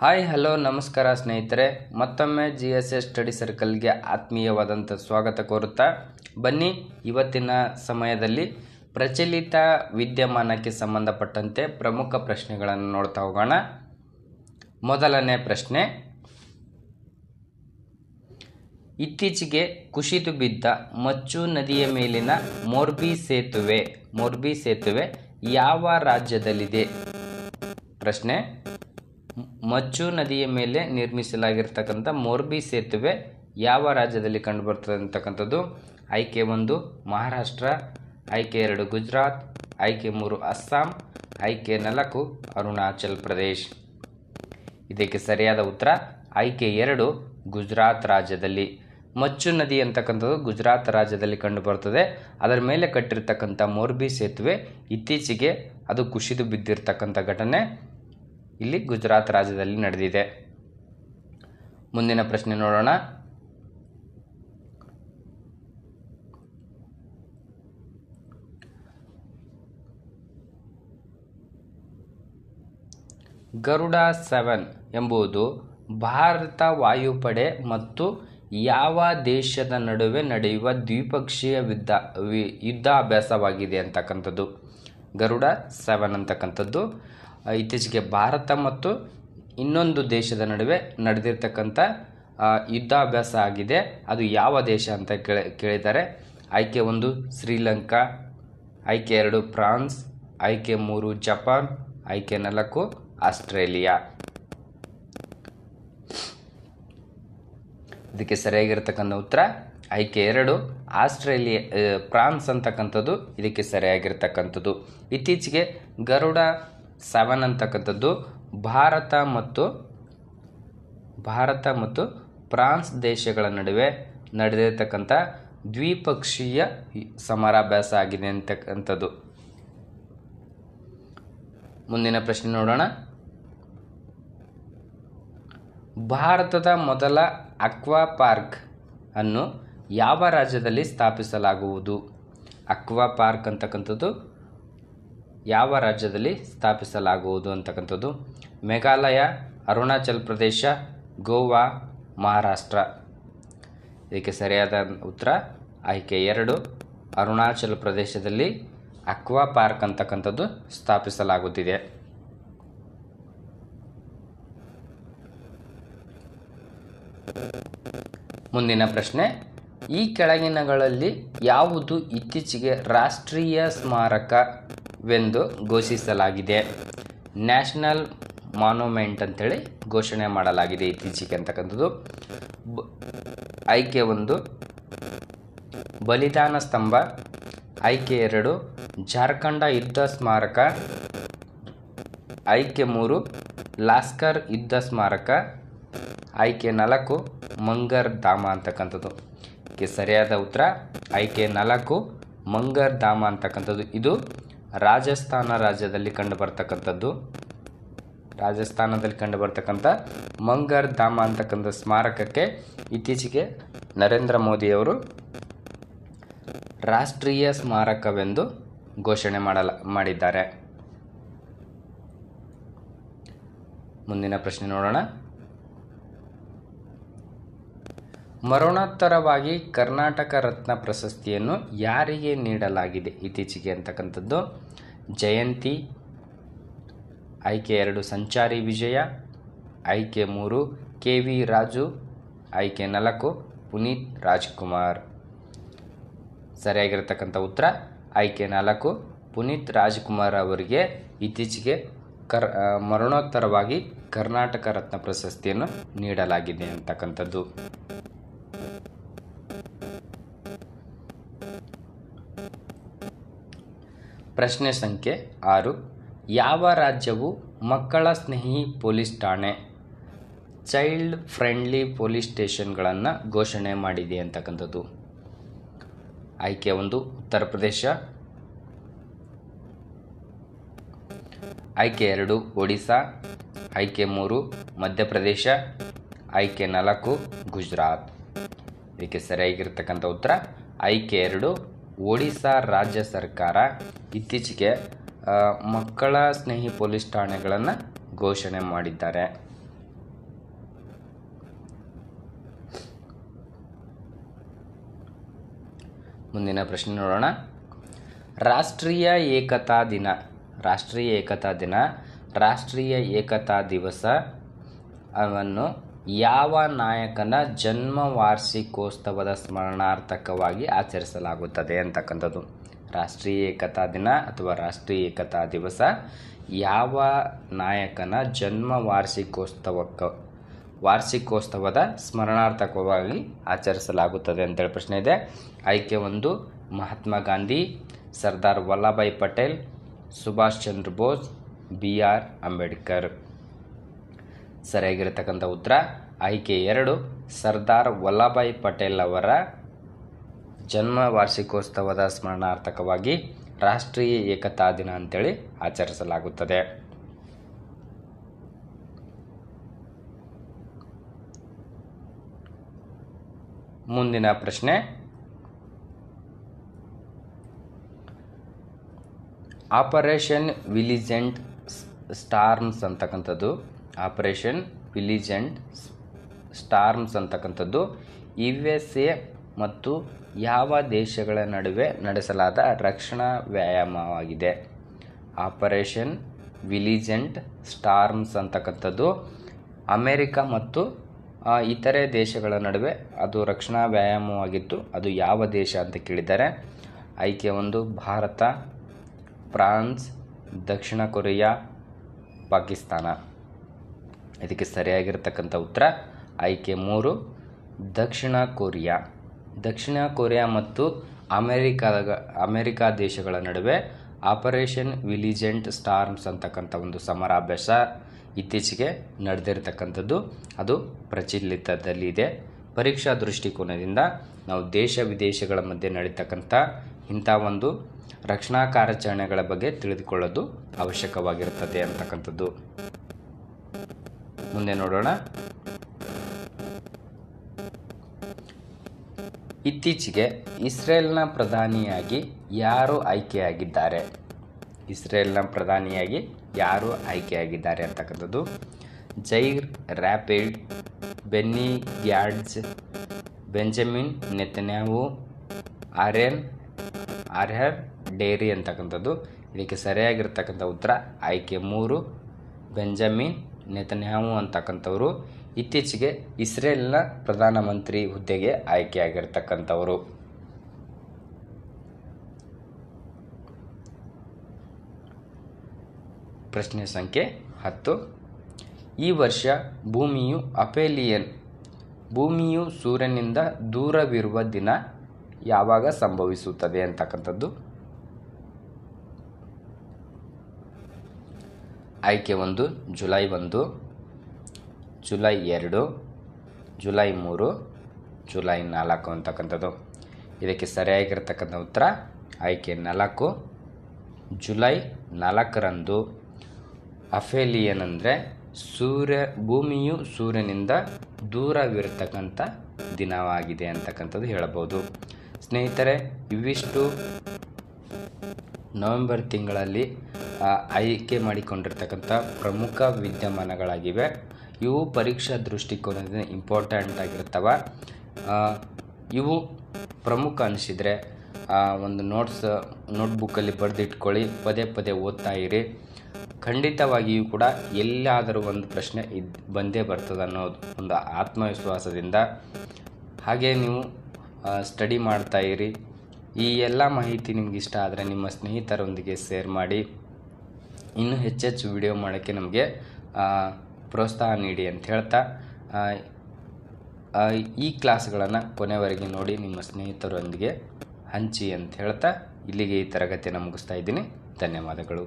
Hi hello ನಮಸ್ಕಾರ ಸ್ನೇಹಿತರೆ. ಮತ್ತೊಮ್ಮೆ ಜಿ ಎಸ್ ಎಸ್ ಸ್ಟಡಿ ಸರ್ಕಲ್ಗೆ ಆತ್ಮೀಯವಾದಂಥ ಸ್ವಾಗತ ಕೋರುತ್ತಾ ಬನ್ನಿ. ಇವತ್ತಿನ ಸಮಯದಲ್ಲಿ ಪ್ರಚಲಿತ ವಿದ್ಯಮಾನಕ್ಕೆ ಸಂಬಂಧಪಟ್ಟಂತೆ ಪ್ರಮುಖ ಪ್ರಶ್ನೆಗಳನ್ನು ನೋಡ್ತಾ ಹೋಗೋಣ. ಮೊದಲನೇ ಪ್ರಶ್ನೆ. ಇತ್ತೀಚೆಗೆ ಕುಸಿದು ಬಿದ್ದ ಮಚ್ಚು ನದಿಯ ಮೇಲಿನ ಮೋರ್ಬಿ ಸೇತುವೆ ಮೋರ್ಬಿ ಸೇತುವೆ ಯಾವ ರಾಜ್ಯದಲ್ಲಿದೆ? ಪ್ರಶ್ನೆ. ಮಚ್ಚು ನದಿಯ ಮೇಲೆ ನಿರ್ಮಿಸಲಾಗಿರ್ತಕ್ಕಂಥ ಮೋರ್ಬಿ ಸೇತುವೆ ಯಾವ ರಾಜ್ಯದಲ್ಲಿ ಕಂಡುಬರ್ತದೆ ಅಂತಕ್ಕಂಥದ್ದು? ಆಯ್ಕೆ ಒಂದು, ಮಹಾರಾಷ್ಟ್ರ, ಆಯ್ಕೆ ಎರಡು, ಗುಜರಾತ್, ಆಯ್ಕೆ ಮೂರು, ಅಸ್ಸಾಂ, ಆಯ್ಕೆ ನಾಲ್ಕು, ಅರುಣಾಚಲ್ ಪ್ರದೇಶ್. ಇದಕ್ಕೆ ಸರಿಯಾದ ಉತ್ತರ, ಆಯ್ಕೆ ಎರಡು, ಗುಜರಾತ್ ರಾಜ್ಯದಲ್ಲಿ. ಮಚ್ಚು ನದಿ ಅಂತಕ್ಕಂಥದ್ದು ಗುಜರಾತ್ ರಾಜ್ಯದಲ್ಲಿ ಕಂಡುಬರ್ತದೆ. ಅದರ ಮೇಲೆ ಕಟ್ಟಿರ್ತಕ್ಕಂಥ ಮೋರ್ಬಿ ಸೇತುವೆ ಇತ್ತೀಚೆಗೆ ಅದು ಕುಸಿದು ಬಿದ್ದಿರ್ತಕ್ಕಂಥ ಘಟನೆ. ಇಲ್ಲಿ ಗುಜರಾತ್ ರಾಜ್ಯದಲ್ಲಿ ನಡೆದಿದೆ. ಮುಂದಿನ ಪ್ರಶ್ನೆ ನೋಡೋಣ. ಗರುಡ ಸೆವೆನ್ ಎಂಬುದು ಭಾರತ ವಾಯುಪಡೆ ಮತ್ತು ಯಾವ ದೇಶದ ನಡುವೆ ನಡೆಯುವ ದ್ವಿಪಕ್ಷೀಯ ಯುದ್ಧ ಯುದ್ಧಾಭ್ಯಾಸವಾಗಿದೆ ಅಂತಕ್ಕಂಥದ್ದು. ಗರುಡ ಸೆವೆನ್ ಅಂತಕ್ಕಂಥದ್ದು. ಇತ್ತೀಚೆಗೆ ಭಾರತ ಮತ್ತು ಇನ್ನೊಂದು ದೇಶದ ನಡುವೆ ನಡೆದಿರ್ತಕ್ಕಂಥ ಯುದ್ಧಾಭ್ಯಾಸ ಆಗಿದೆ. ಅದು ಯಾವ ದೇಶ ಅಂತ ಕೇಳಿ ಕೇಳಿದ್ದಾರೆ ಆಯ್ಕೆ ಒಂದು ಶ್ರೀಲಂಕಾ, ಆಯ್ಕೆ ಎರಡು ಫ್ರಾನ್ಸ್, ಆಯ್ಕೆ ಮೂರು ಜಪಾನ್, ಆಯ್ಕೆ ನಾಲ್ಕು ಆಸ್ಟ್ರೇಲಿಯಾ. ಇದಕ್ಕೆ ಸರಿಯಾಗಿರ್ತಕ್ಕಂಥ ಉತ್ತರ, ಆಯ್ಕೆ ಎರಡು ಆಸ್ಟ್ರೇಲಿಯಾ ಫ್ರಾನ್ಸ್ ಅಂತಕ್ಕಂಥದ್ದು ಇದಕ್ಕೆ ಸರಿಯಾಗಿರ್ತಕ್ಕಂಥದ್ದು. ಇತ್ತೀಚೆಗೆ ಗರುಡ ಸೆವೆನ್ ಅಂತಕ್ಕಂಥದ್ದು ಭಾರತ ಮತ್ತು ಭಾರತ ಮತ್ತು ಫ್ರಾನ್ಸ್ ದೇಶಗಳ ನಡುವೆ ನಡೆದಿರತಕ್ಕಂಥ ದ್ವಿಪಕ್ಷೀಯ ಸಮರಾಭ್ಯಾಸ ಆಗಿದೆ ಅಂತಕ್ಕಂಥದ್ದು. ಮುಂದಿನ ಪ್ರಶ್ನೆ ನೋಡೋಣ. ಭಾರತದ ಮೊದಲ ಅಕ್ವಾ ಪಾರ್ಕ್ ಅನ್ನು ಯಾವ ರಾಜ್ಯದಲ್ಲಿ ಸ್ಥಾಪಿಸಲಾಗುವುದು? ಅಕ್ವಾ ಪಾರ್ಕ್ ಅಂತಕ್ಕಂಥದ್ದು ಯಾವ ರಾಜ್ಯದಲ್ಲಿ ಸ್ಥಾಪಿಸಲಾಗುವುದು ಅಂತಕ್ಕಂಥದ್ದು? ಮೇಘಾಲಯ, ಅರುಣಾಚಲ್ ಪ್ರದೇಶ, ಗೋವಾ, ಮಹಾರಾಷ್ಟ್ರ. ಇದಕ್ಕೆ ಸರಿಯಾದ ಉತ್ತರ, ಆಯ್ಕೆ ಎರಡು, ಅರುಣಾಚಲ ಪ್ರದೇಶದಲ್ಲಿ ಅಕ್ವಾ ಪಾರ್ಕ್ ಅಂತಕ್ಕಂಥದ್ದು ಸ್ಥಾಪಿಸಲಾಗುತ್ತಿದೆ. ಮುಂದಿನ ಪ್ರಶ್ನೆ ಈ ಕೆಳಗಿನಗಳಲ್ಲಿ ಯಾವುದು ಇತ್ತೀಚೆಗೆ ರಾಷ್ಟ್ರೀಯ ಸ್ಮಾರಕವೆಂದು ಘೋಷಿಸಲಾಗಿದೆ? ನ್ಯಾಷನಲ್ ಮಾನ್ಯುಮೆಂಟ್ ಅಂತೇಳಿ ಘೋಷಣೆ ಮಾಡಲಾಗಿದೆ ಇತ್ತೀಚೆಗೆ ಅಂತಕ್ಕಂಥದ್ದು. ಆಯ್ಕೆ ಒಂದು, ಬಲಿದಾನ ಸ್ತಂಭ, ಆಯ್ಕೆ ಎರಡು, ಜಾರ್ಖಂಡ ಯುದ್ಧ ಸ್ಮಾರಕ, ಆಯ್ಕೆ ಮೂರು, ಲಾಸ್ಕರ್ ಯುದ್ಧ ಸ್ಮಾರಕ, ಆಯ್ಕೆ ನಾಲ್ಕು, ಮಂಗರ್ ಧಾಮ ಅಂತಕ್ಕಂಥದ್ದು. ಇದಕ್ಕೆ ಸರಿಯಾದ ಉತ್ತರ? ಆಯ್ಕೆ ನಾಲ್ಕು. ಮಂಗರ್ ಧಾಮ ಅಂತಕ್ಕಂಥದ್ದು ಇದು. ರಾಜಸ್ಥಾನ ರಾಜ್ಯದಲ್ಲಿ ಕಂಡು ಬರ್ತಕ್ಕಂಥದ್ದು ರಾಜಸ್ಥಾನದಲ್ಲಿ ಕಂಡು ಬರ್ತಕ್ಕಂಥ ಮಂಗರ್ ಧಾಮ ಅಂತಕ್ಕಂಥ ಸ್ಮಾರಕಕ್ಕೆ ಇತ್ತೀಚೆಗೆ ನರೇಂದ್ರ ಮೋದಿಯವರು ರಾಷ್ಟ್ರೀಯ ಸ್ಮಾರಕವೆಂದು ಘೋಷಣೆ ಮಾಡಲ, ಮಾಡಿದ್ದಾರೆ. ಮುಂದಿನ ಪ್ರಶ್ನೆ ನೋಡೋಣ. ಮರಣೋತ್ತರವಾಗಿ ಕರ್ನಾಟಕ ರತ್ನ ಪ್ರಶಸ್ತಿಯನ್ನು ಯಾರಿಗೆ ನೀಡಲಾಗಿದೆ? ಇತ್ತೀಚೆಗೆ ಅಂತಕ್ಕಂಥದ್ದು ಜಯಂತಿ ಆಯ್ಕೆ ಎರಡು ಸಂಚಾರಿ ವಿಜಯ ಆಯ್ಕೆ ಮೂರು ಕೆ ವಿ ರಾಜು ಆಯ್ಕೆ ನಾಲ್ಕು ಪುನೀತ್ ರಾಜ್ಕುಮಾರ್. ಸರಿಯಾಗಿರ್ತಕ್ಕಂಥ ಉತ್ತರ ಆಯ್ಕೆ ನಾಲ್ಕು ಪುನೀತ್ ರಾಜ್ಕುಮಾರ್ ಅವರಿಗೆ ಇತ್ತೀಚೆಗೆ ಕರ್ ಮರಣೋತ್ತರವಾಗಿ ಕರ್ನಾಟಕ ರತ್ನ ಪ್ರಶಸ್ತಿಯನ್ನು ನೀಡಲಾಗಿದೆ ಅಂತಕ್ಕಂಥದ್ದು. ಪ್ರಶ್ನೆ ಸಂಖ್ಯೆ ಆರು. ಯಾವ ರಾಜ್ಯವು ಮಕ್ಕಳ ಸ್ನೇಹಿ ಪೊಲೀಸ್ ಠಾಣೆ? ಚೈಲ್ಡ್ ಫ್ರೆಂಡ್ಲಿ ಪೊಲೀಸ್ ಸ್ಟೇಷನ್ಗಳನ್ನು ಘೋಷಣೆ ಮಾಡಿದೆ ಅಂತಕ್ಕಂಥದ್ದು. ಆಯ್ಕೆ ಒಂದು, ಉತ್ತರ ಪ್ರದೇಶ. ಆಯ್ಕೆ ಎರಡು ಒಡಿಶಾ ಆಯ್ಕೆ ಮೂರು ಮಧ್ಯಪ್ರದೇಶ ಆಯ್ಕೆ ನಾಲ್ಕು, ಗುಜರಾತ್. ಇದಕ್ಕೆ ಸರಿಯಾಗಿರ್ತಕ್ಕಂಥ ಉತ್ತರ, ಆಯ್ಕೆ ಎರಡು ಒಡಿಶಾ ರಾಜ್ಯ ಸರ್ಕಾರ ಇತ್ತೀಚೆಗೆ ಮಕ್ಕಳ ಸ್ನೇಹಿ ಪೊಲೀಸ್ ಠಾಣೆಗಳನ್ನು ಘೋಷಣೆ ಮಾಡಿದ್ದಾರೆ. ಮುಂದಿನ ಪ್ರಶ್ನೆ ನೋಡೋಣ. ರಾಷ್ಟ್ರೀಯ ಏಕತಾ ದಿನ, ರಾಷ್ಟ್ರೀಯ ಏಕತಾ ದಿನ, ರಾಷ್ಟ್ರೀಯ ಏಕತಾ ದಿವಸ ಅವನ್ನು ಯಾವ ನಾಯಕನ ಜನ್ಮ ವಾರ್ಷಿಕೋತ್ಸವದ ಸ್ಮರಣಾರ್ಥಕವಾಗಿ ಆಚರಿಸಲಾಗುತ್ತದೆ ಅಂತಕ್ಕಂಥದ್ದು. ರಾಷ್ಟ್ರೀಯ ಏಕತಾ ದಿನ ಅಥವಾ ರಾಷ್ಟ್ರೀಯ ಏಕತಾ ದಿವಸ ಯಾವ ನಾಯಕನ ಜನ್ಮ ವಾರ್ಷಿಕೋತ್ಸವಕ್ಕೆ ವಾರ್ಷಿಕೋತ್ಸವದ ಸ್ಮರಣಾರ್ಥಕವಾಗಿ ಆಚರಿಸಲಾಗುತ್ತದೆ ಅಂತೇಳಿ ಪ್ರಶ್ನೆ ಇದೆ. ಆಯ್ಕೆ ಒಂದು, ಮಹಾತ್ಮ ಗಾಂಧಿ, ಸರ್ದಾರ್ ವಲ್ಲಭಾಯ್ ಪಟೇಲ್, ಸುಭಾಷ್ ಚಂದ್ರ ಬೋಸ್, ಬಿ ಆರ್ ಅಂಬೇಡ್ಕರ್. ಸರಿಯಾಗಿರತಕ್ಕಂಥ ಉತ್ತರ, ಆಯ್ಕೆ ಎರಡು, ಸರ್ದಾರ್ ವಲ್ಲಭಾಯ್ ಪಟೇಲ್ ಅವರ ಜನ್ಮ ವಾರ್ಷಿಕೋತ್ಸವದ ಸ್ಮರಣಾರ್ಥಕವಾಗಿ ರಾಷ್ಟ್ರೀಯ ಏಕತಾ ದಿನ ಅಂತೇಳಿ ಆಚರಿಸಲಾಗುತ್ತದೆ. ಮುಂದಿನ ಪ್ರಶ್ನೆ. ಆಪರೇಷನ್ ವಿಲಿಜೆಂಟ್ ಸ್ಟಾರ್ಮ್ಸ್ ಅಂತಕ್ಕಂಥದ್ದು ಆಪರೇಷನ್ ವಿಲಿಜೆಂಟ್ ಸ್ಟಾರ್ಮ್ಸ್ ಅಂತಕ್ಕಂಥದ್ದು ಯು ಎಸ್ ಎ ಮತ್ತು ಯಾವ ದೇಶಗಳ ನಡುವೆ ನಡೆಸಲಾದ ರಕ್ಷಣಾ ವ್ಯಾಯಾಮವಾಗಿದೆ. ಆಪರೇಷನ್ ವಿಲಿಜೆಂಟ್ ಸ್ಟಾರ್ಮ್ಸ್ ಅಂತಕ್ಕಂಥದ್ದು ಅಮೇರಿಕ ಮತ್ತು ಇತರೆ ದೇಶಗಳ ನಡುವೆ ಅದು ರಕ್ಷಣಾ ವ್ಯಾಯಾಮವಾಗಿತ್ತು. ಅದು ಯಾವ ದೇಶ ಅಂತ ಕೇಳಿದ್ದಾರೆ ಆಯ್ಕೆ ಒಂದು ಭಾರತ, ಫ್ರಾನ್ಸ್, ದಕ್ಷಿಣ ಕೊರಿಯಾ, ಪಾಕಿಸ್ತಾನ. ಇದಕ್ಕೆ ಸರಿಯಾಗಿರ್ತಕ್ಕಂಥ ಉತ್ತರ, ಆಯ್ಕೆ ಮೂರು, ದಕ್ಷಿಣ ಕೊರಿಯಾ. ದಕ್ಷಿಣ ಕೊರಿಯಾ ಮತ್ತು ಅಮೆರಿಕಾದ ಅಮೆರಿಕಾ ದೇಶಗಳ ನಡುವೆ ಆಪರೇಷನ್ ವಿಲಿಜೆಂಟ್ ಸ್ಟಾರ್ಮ್ಸ್ ಅಂತಕ್ಕಂಥ ಒಂದು ಸಮರಾಭ್ಯಾಸ ಇತ್ತೀಚೆಗೆ ನಡೆದಿರ್ತಕ್ಕಂಥದ್ದು. ಅದು ಪ್ರಚಲಿತದಲ್ಲಿದೆ ಪರೀಕ್ಷಾ ದೃಷ್ಟಿಕೋನದಿಂದ ನಾವು ದೇಶ ವಿದೇಶಗಳ ಮಧ್ಯೆ ನಡೀತಕ್ಕಂಥ ಇಂಥ ಒಂದು ರಕ್ಷಣಾ ಕಾರ್ಯಾಚರಣೆಗಳ ಬಗ್ಗೆ ತಿಳಿದುಕೊಳ್ಳೋದು ಅವಶ್ಯಕವಾಗಿರುತ್ತದೆ ಅಂತಕ್ಕಂಥದ್ದು. ಮುಂದೆ ನೋಡೋಣ. ಇತ್ತೀಚೆಗೆ ಇಸ್ರೇಲ್ನ ಪ್ರಧಾನಿಯಾಗಿ ಯಾರು ಆಯ್ಕೆಯಾಗಿದ್ದಾರೆ? ಇಸ್ರೇಲ್ನ ಪ್ರಧಾನಿಯಾಗಿ ಯಾರು ಆಯ್ಕೆಯಾಗಿದ್ದಾರೆ ಅಂತಕ್ಕಂಥದ್ದು Yair Lapid Benny Gantz Benjamin Netanyahu Aryeh ಆರ್ಹರ್ Deri ಅಂತಕ್ಕಂಥದ್ದು. ಇದಕ್ಕೆ ಸರಿಯಾಗಿರ್ತಕ್ಕಂಥ ಉತ್ತರ ಆಯ್ಕೆ ಮೂರು, ಬೆಂಜಮಿನ್ ನೆತನ್ಯಾಹು ಅಂತಕ್ಕಂಥವರು. ಇತ್ತೀಚೆಗೆ ಇಸ್ರೇಲ್ನ ಪ್ರಧಾನಮಂತ್ರಿ ಹುದ್ದೆಗೆ ಆಯ್ಕೆಯಾಗಿರ್ತಕ್ಕಂಥವರು. ಪ್ರಶ್ನೆ ಸಂಖ್ಯೆ ಹತ್ತು. ಈ ವರ್ಷ ಭೂಮಿಯು ಅಪೇಲಿಯನ್. ಭೂಮಿಯು ಸೂರ್ಯನಿಂದ ದೂರವಿರುವ ದಿನ ಯಾವಾಗ ಸಂಭವಿಸುತ್ತದೆ ಅಂತಕ್ಕಂಥದ್ದು. ಆಯ್ಕೆ ಒಂದು, ಜುಲೈ ಒಂದು, ಜುಲೈ ಎರಡು, ಜುಲೈ ಮೂರು, ಜುಲೈ ನಾಲ್ಕು ಅಂತಕ್ಕಂಥದ್ದು. ಇದಕ್ಕೆ ಸರಿಯಾಗಿರ್ತಕ್ಕಂಥ ಉತ್ತರ, ಆಯ್ಕೆ ನಾಲ್ಕು, ಜುಲೈ ನಾಲ್ಕರಂದು ಅಫೇಲಿಯನ್ ಅಂದರೆ ಸೂರ್ಯ, ಭೂಮಿಯು ಸೂರ್ಯನಿಂದ ದೂರವಿರತಕ್ಕಂಥ ದಿನವಾಗಿದೆ ಅಂತಕ್ಕಂಥದ್ದು ಹೇಳಬಹುದು. ಸ್ನೇಹಿತರೆ, ಇವಿಷ್ಟು ನವೆಂಬರ್ ತಿಂಗಳಲ್ಲಿ ಆಯ್ಕೆ ಮಾಡಿಕೊಂಡಿರ್ತಕ್ಕಂಥ ಪ್ರಮುಖ ವಿದ್ಯಮಾನಗಳಾಗಿವೆ. ಇವು ಪರೀಕ್ಷಾ ದೃಷ್ಟಿಕೋನದಿಂದ ಇಂಪಾರ್ಟೆಂಟ್ ಆಗಿರ್ತವೆ. ಇವು ಪ್ರಮುಖ ಅನಿಸಿದರೆ ಒಂದು ನೋಟ್ಸ್, ನೋಟ್ಬುಕ್ಕಲ್ಲಿ ಬರೆದಿಟ್ಕೊಳ್ಳಿ, ಪದೇ ಪದೇ ಓದ್ತಾ ಇರಿ. ಖಂಡಿತವಾಗಿಯೂ ಕೂಡ ಎಲ್ಲಾದರೂ ಒಂದು ಪ್ರಶ್ನೆ ಇದ್, ಬಂದೇ ಬರ್ತದೆ ಅನ್ನೋದು ಒಂದು ಆತ್ಮವಿಶ್ವಾಸದಿಂದ. ಹಾಗೆ ನೀವು ಸ್ಟಡಿ ಮಾಡ್ತಾ ಇರಿ. ಈ ಎಲ್ಲ ಮಾಹಿತಿ ನಿಮ್ಗೆ ಇಷ್ಟ ಆದರೆ ನಿಮ್ಮ ಸ್ನೇಹಿತರೊಂದಿಗೆ ಶೇರ್ ಮಾಡಿ. ಇನ್ನೂ ಹೆಚ್ಚೆಚ್ಚು ವಿಡಿಯೋ ಮಾಡೋಕ್ಕೆ ನಮಗೆ ಪ್ರೋತ್ಸಾಹ ನೀಡಿ ಅಂತ ಹೇಳ್ತಾ ಈ ಕ್ಲಾಸ್ಗಳನ್ನು ಕೊನೆವರೆಗೆ ನೋಡಿ ನಿಮ್ಮ ಸ್ನೇಹಿತರೊಂದಿಗೆ ಹಂಚಿ ಅಂತ ಹೇಳ್ತಾ, ಇಲ್ಲಿಗೆ ಈ ತರಗತಿಯನ್ನು ಮುಗಿಸ್ತಾ ಇದ್ದೀನಿ. ಧನ್ಯವಾದಗಳು.